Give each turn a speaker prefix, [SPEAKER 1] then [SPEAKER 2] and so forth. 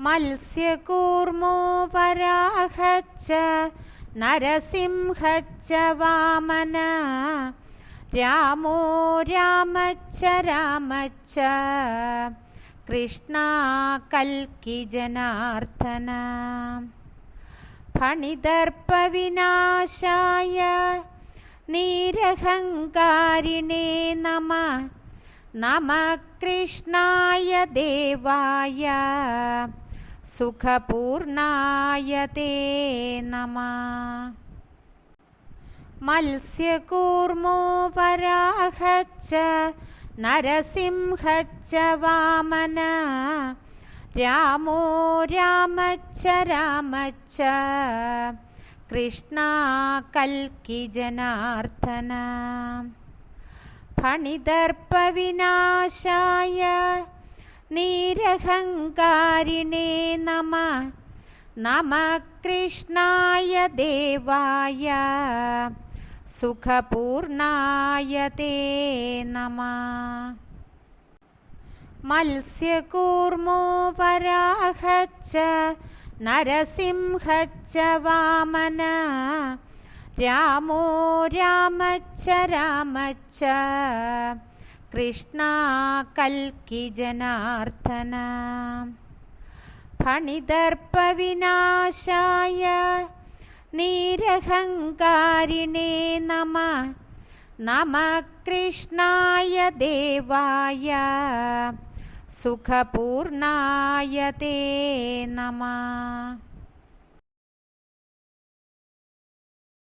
[SPEAKER 1] मत्स्यकूर्मो वराहच्च नरसिंहच्च वामन रामो रामच्च रामच्च कृष्णा कल्किजनार्दन फणिदर्पविनाशाय नीरहङ्कारिणे नमः नमः कृष्णाय देवाय सुखपूर्णाय ते नमः। मत्स्यकूर्मो वराहच्च नरसिंहच्च वामन रामो रामच्च रामच्च कृष्णा कल्किजनार्दन फणिदर्पविनाशाय नीरहङ्कारिणे नमः। नमः कृष्णाय देवाय। सुखपूर्णाय ते नमः। मत्स्यकूर्मो वराहच्च नरसिंहच्च वामन रामो रामच्च। रामच्च कृष्णा कल्किजनार्दन फणिदर्पविनाशाय नीरहङ्कारिणे नमः। नमः कृष्णाय देवाय। सुखपूर्णाय ते नमः